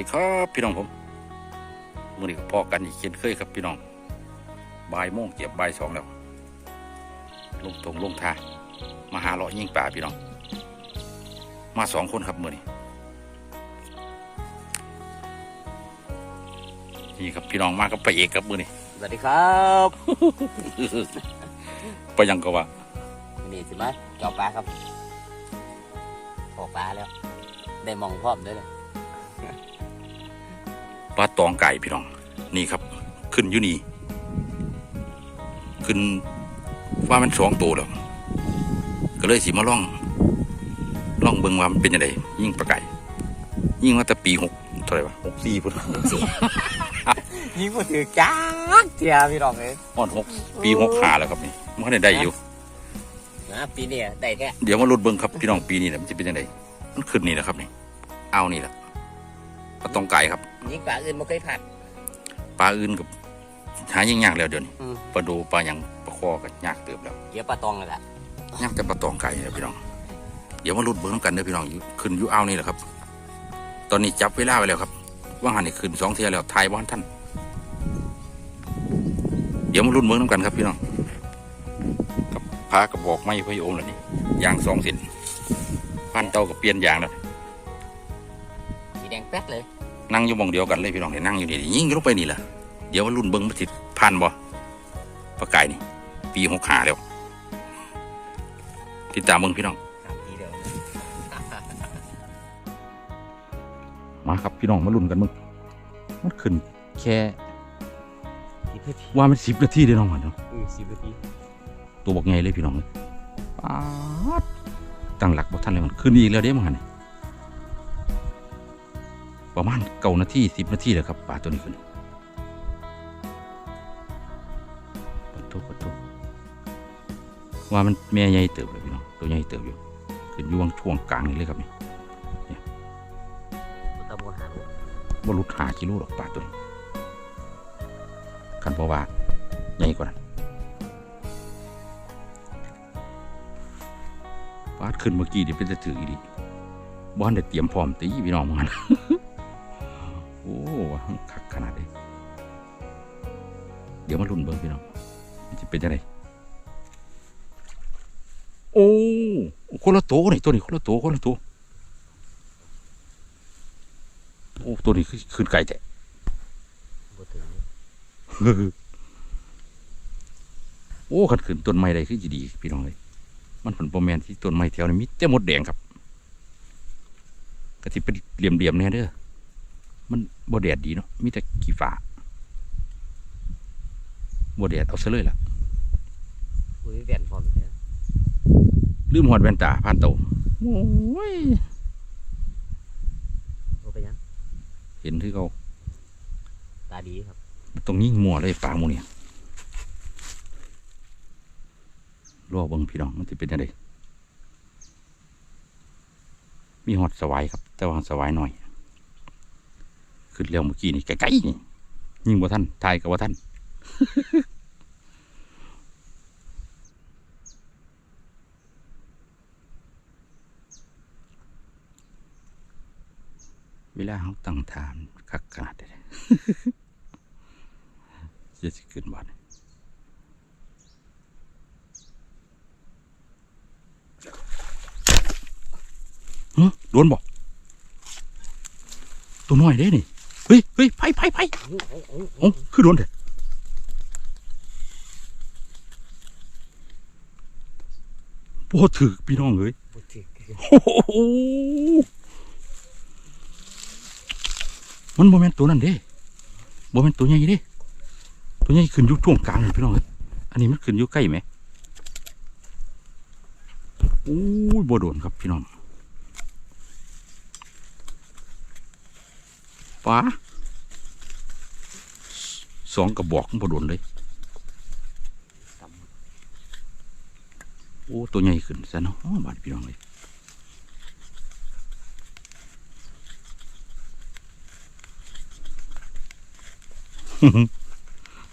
ดีครับพี่น้องผมมื่อนี้ก็พอกันอีกเช่นเคยครับพี่น้องบ่ายโมงเจ็บบ่ายสองแล้วลงตรงลงท่ามาหาเลาะยิงป่าพี่น้อง มาสองคนครับมื่อนี้นี่ครับพี่น้องมากับไปเอกครับมื่อนี้สวัสดีครับไปยังก็ว่าวันนี่สิมาจอบปลาครับพอปลาแล้ว ได้หมองพร้อมด้วยเลย ปลาตองไก่พี่น้อง นี่ครับ ขึ้นอยู่นี่ ขึ้นว่ามันสองตัวแล้วก็เลยสิมาล่องล่องเบิ่งว่ามันเป็นยังไงยิ่งปลาไก่ ยิ่งว่าแต่ปีหกเท่าไหร่วะหกสี่พุ่นยิงมาถือจ้าเจียพี่น้องเลยอ่อนหกปีหกขาแล้วครับนี่มันได้ได้อยู่นะปีนี้ได้แท้เดี๋ยวมาลุ้นเบิ่งครับพี่น้องปีนี้นะมันจะเป็นยังไงมันขึ้นนี่แหละครับนี่ เอานี่แหละปลาตองไก่ครับ ยิงปลาอื่นไม่เคยผัด ปลาอื่นกับหายิ่งยากแล้วเดี๋ยวนี้อืม ปลาดูปลาหยังปลาคอกันยากเติบแล้วเดี๋ยวปลาตองเลยล่ะย่างแต่ปลาตองไก่นะพี่น้อง เดี๋ยวมาลุ้นเบิ้งนำกันเด้อพี่น้องอยู่ขึ้นอยู่เอาวนี่แหละครับ ตอนนี้จับเวลาไว้แล้วครับ ว่างหันนี่ขึ้นสองเทียแล้วทายบ้านท่านเดี๋ยวมาลุ้นเบิ้งน้ำกันครับพี่น้องกับพากระบอกไม้พะโยมแล้วนี่ยางสองเส้นพันเต้ากับเปลี่ยนยางแล้วสีแดงแป๊ดเลย นั่งอยู่หมองเดียวกันเลยพี่น้องเนี่ยนั่งอยู่นี่ยิงลงไปนี่แหละเดี๋ยวมาลุ้นเบิ้งมาติดพันบ่ปลาไก่นี่ ปีหกขาแล้วติดตามเบิ้งพี่น้องสามทีเดียวมาครับพี่น้องมาลุ้นกันมึงมันขึ้นแค่สิบนาทีว่ามันสิบนาทีได้น้องมันเนาะอือสิบนาทีตัวบอกไงเลยพี่น้องเลยป๊าดตั้งหลักบอกท่านเลยมันขึ้นอีกแล้วเด้มั้งหันนี่ ประมาณเก้านาทีสิบนาทีเลยครับปลาตัวนี้ขึ้นปัดทุปัดทุว่ามันแม่ใหญ่เติบเลยพี่น้องตัวใหญ่เติบอยู่ขึ้นอยู่วงช่วงกลางนี่เลยครับนี่ตัวตะโมหาลูกบ่รุดหากิโลหรอกปลาตัวนี้กันเพราะว่าใหญ่กว่านั้นปลาขึ้นเมื่อกี้นี่เป็นจะถืออีดีบ้านได้เตรียมพร้อมตีพี่น้องมัน โอ้คักขนาดนี้เดี๋ยวมาลุ้นเบิ่งพี่น้องมันจะเป็นยังไงโอ้คนละโตวนี่ตัวนี้คนละโตวคนละโตวโอ้ตัวนี้ขึ้นไกลแต่โอ้ขัดขึ้นต้นไม้ได้คือจะดีพี่น้องเลยมันผลปรแมนที่ต้นไม้แถวนี้มีแต่มดแดงครับกะทิเป็นเหลี่ยมๆเนี่ยเด้อ มันบ่แดดดีเนาะมีแต่ขี้ฟ้าบ่แดดเอาซะเลยล่ะอุ้ยแว่นพร้อมเนี่ยลืมหอดแว่นตาผ่านเตาโอ้ยโอ้ไปยังเห็นที่เขาตาดีครับตรงนี้มัวเลยปลาหมูเนี่ยรอเบิ่งพี่น้องมันจะเป็นยังไงมีหอดสวายครับ แต่ว่าสวายหน่อย ขึ้นเร็วเมื่อกี้นี่ไกลๆนี่ยิงว่าท่านทายกับว่าท่านเวลาเขาตั้งถามคักขนาดใดจะสิขึ้นบ้านฮะโดนบอกตัวน้อยเด้นี่ ฮ้ยเฮ้ยไปไปไปอื้ออื้ออื้อโอ้คือโดนเถอะโอ้ถือพี่น้องเอ้ยโอ้โหมันโมเมนตัวนั้นเด้โมเมนตัวใหญ่เด้ ตัวใหญ่ขึ้นยู่ช่วงกลางพี่น้องเอ้ยอันนี้มันขึ้นยู่ใกล้ไหมโอ้ยบ่โดนครับพี่น้อง ป้าสองกระบอกมันบ่โดนเลยโอ้ตัวใหญ่ขึ้นซะเนาะบาดพี่น้องเลย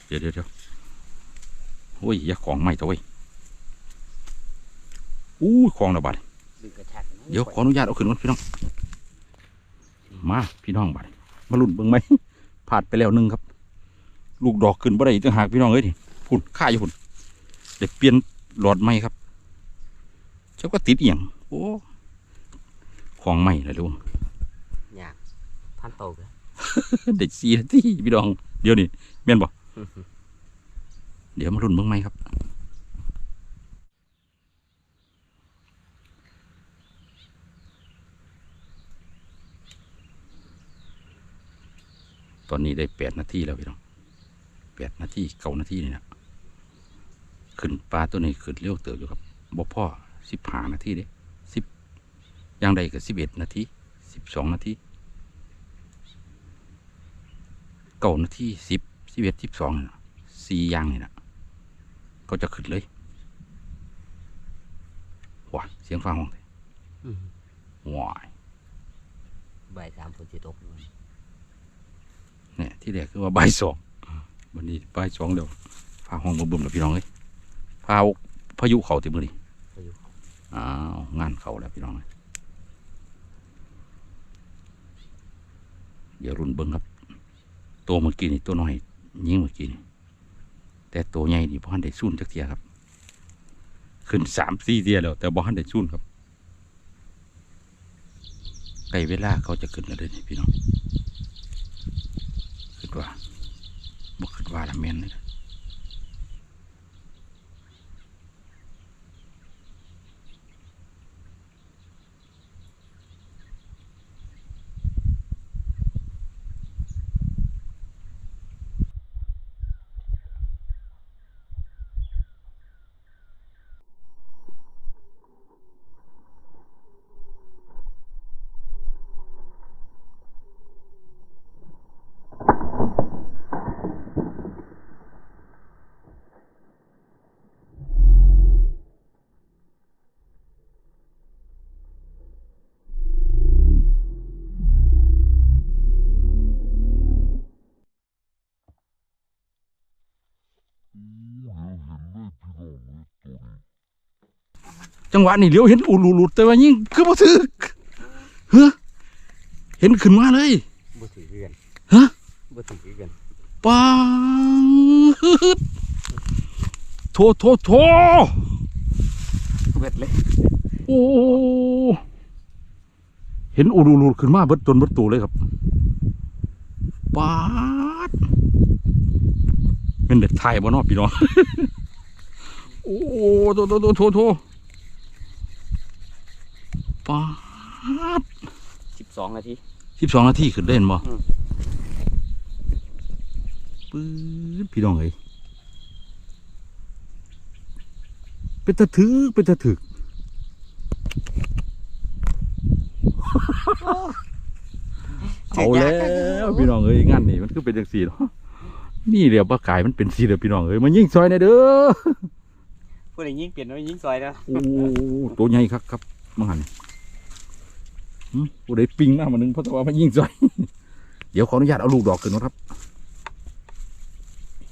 เดี๋ยวเดี๋ยวเดี๋ยวโอ้ยย่าของใหม่ตัวเว้ยอู้ยของระบาดดึงกระชากนเดี๋ยวขออนุญาตเอาขึ้นก่อนพี่น้อง มาพี่น้องบาด มาลุ้นเบิ่งไหมผ่านไปแล้วหนึ่งครับ ลูกดอกขึ้นบ่ได้อีกต่างหากพี่น้องเอ้ยนี่พุ่นค่าอยู่พุ่นเดี๋ยวเปลี่ยนหลอดใหม่ครับเจ้าก็ติดเอียงโอ้ของใหม่เลยลุงอยากพันโตกันเด็กสี่นาทีพี่น้อง เดี๋ยวนี่แม่นบ่เดี๋ยวมาลุ้นเบิ่งไหมครับ ตอนนี้ได้แปดนาทีแล้วพี่น้องแปดนาทีเก้านาทีนี่นะขึ้นปลาตัวนี้ขึ้นเร็วเติบอยู่ครับบ่พ่อสิบห้านาทีเด้สิบอย่างใดก็สิบเอ็ดนาทีสิบสองนาทีเก้านาทีสิบสิบเอ็ดสิบสองสี่อย่างนี่นะก็จะขึ้นเลยว้าเสียงฟ้าห้องว้ายใบายสามฝนสิตกด้วย เนี่ยที่แรกคือว่าบ่ายสองวันนี้บ่ายสองเดี๋ยวฟ้าห้องมาบุ่มแล้วพี่น้องเอ้ยพาพายุเขาติมือนี่พายุเขาอ้าวงานเขาแล้วพี่น้องเอ้ยเดี๋ยวรุ่นเบิ้งครับ ตัวเมื่อกี้นี่ตัวน้อยยิงเมื่อกี้นี่แต่ตัวใหญ่นี่บ่ทันได้สู้จักเทียครับ ขึ้นสามสี่เทียแล้ว แต่บ่ทันได้สู้ครับใกล้เวลาเขาจะขึ้นแล้วเด้อนี่พี่น้องคิดว่าบ่คิด ว่าละแม่นเลยนะ จังหวะนี่เลี้ยวเห็นอูรูรูดแต่ว่ายิ่งคือบ่ถึกเฮ้อเห็นขึ้นมาเลยบ่ถือเกันฮะบ่ถือกันปังโถโถโถเวทเลยโอ้เห็นอูรูรูดขึ้นมาเบิดตนเบิดตูเลยครับปาดเป็นเด็ดไทยบ่เนาะพี่น้องโอ้โถโถโถโถโถ ปาดสิบสองนาทีสิบสองนาทีขึ้นเล่นบ่อืมปื๊ดพี่น้องเอ้ยเป็นตะถึกเป็นตะถึกเอาแล้วพี่น้องเอ้ยงานนี่มันคือเป็นจังสี่เนาะนี่เดี๋ยวปลากายมันเป็นสีเดียวพี่น้องเอ้ยมันยิ่งซอยในอยเด้อผู้ใดยิงเปลี่ยนว่ายิงซอยแล้วโอ้ตัวใหญ่ครับครับมังหันหึ ผู้ใดปิงหน้ามาหนึ่งเพราะว่ามันยิ่งซอยเดี๋ยวขออนุญาตเอาลูกดอกขึ้นนะครับ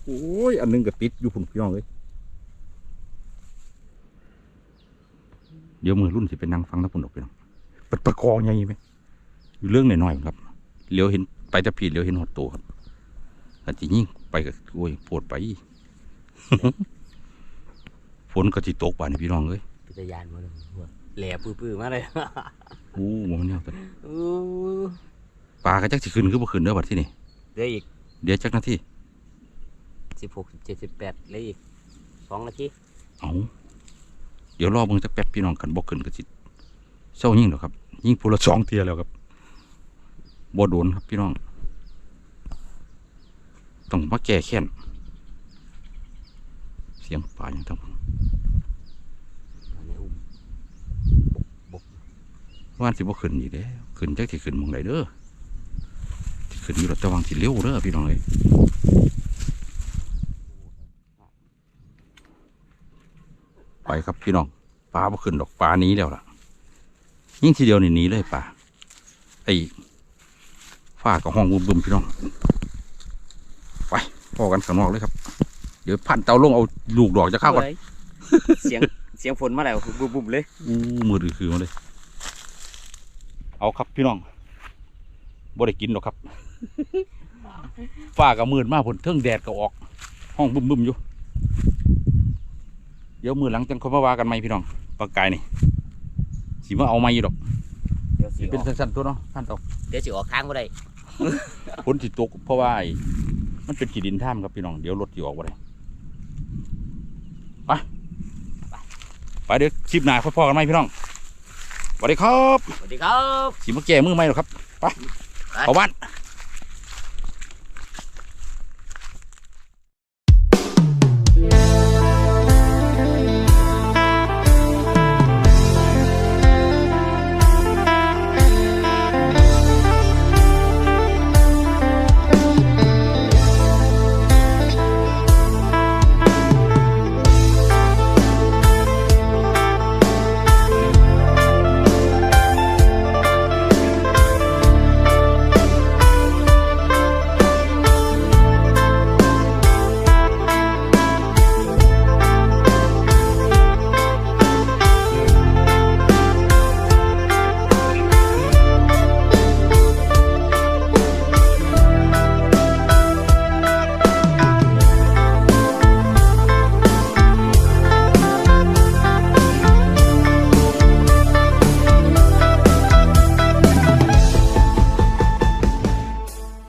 โอ้ย อันหนึงก็ติดอยู่พุ่นพี่น้องเลยเดี๋ยวมือรุ่นสิเป็นนางฟังนะพุ่นดอกพี่น้องปัดประกองใหญ่ไหมอยู่เรื่องหน่อยๆครับเลี้ยวเห็นไปแตะพีเลี้ยวเห็นหดตัวครับอาจจะยิ่งไปกับโอ้ยปวดไปฝนก็จิตกป่านนี้พี่น้องเอ้ยพิจยานมาเลยพวกแหล่ปื้อๆมาเลยโอ้บ่มันเนี่ยแต่อู้ปลากระจักสิขึ้นคือบ่ขึ้นเด้อบัดที่นี่เหลืออีกเดี๋ยวจักนาทีสิบหกสิบเจ็ดสิบแปดเหลืออีกสองนาทีเอาเดี๋ยวรอเบิ่งจักแป๊บพี่น้องกันบ่ขึ้นก็สิเศร้ายิ่งดอกครับ ยิ่งพูละสองเทียแล้วครับบ่โดนครับพี่น้องต้องมาแก้แค้นเสียงปลาอย่างทั้ง อันนี้อุ้มบก ว่านสิบ่ขึ้นอีกแล้วขึ้นจักสิขึ้นหมองใดเด้อสิขึ้นอยู่รถแต่วังสิเร็วเด้อพี่น้องเอ้ยไปครับพี่น้องปลาบ่ขึ้นดอกปลาหนี้แล้วล่ะ ยิ่งทีเดียวนี่หนีเลยปลาไอ้ฝ้ากับห้องบึมๆพี่น้องไปพอกันข้างนอกเลยครับ เดี๋ยวพันเตาลงเอาลูกดอกจะเข้ากันฮ้ยเสียงเสียงฝนมาแล้วบุบๆเลยอู้มือถือคือมาเลย เอาครับพี่น้องบ่ได้กินหรอกครับฟ้าก็มืดมากผลเทิงแดดก็ออก ห้องบึมบึมๆอยู่ เดี๋ยวมือหลังจังค่อยมาว่ากันไหมพี่น้องปากกายนี่สิมาเอาไม่อยู่ดอกเดี๋ยวสิสิเป็นออกสั้นๆตัวเนาะท่านตกเดี๋ยวสิออกข้างก็ได้ฝนสิตกเพราะว่าไอ้มันเป็นขีดินท่ามครับพี่น้องเดี๋ยวรถสิออกบ่ได้ไปไปเดี๋ยวคลิปหน้าค่อยพอกันไหมพี่น้อง สวัสดีครับ สวัสดีครับสิมาแก้มือไหมหรอกครับไป เข้าบ้านไ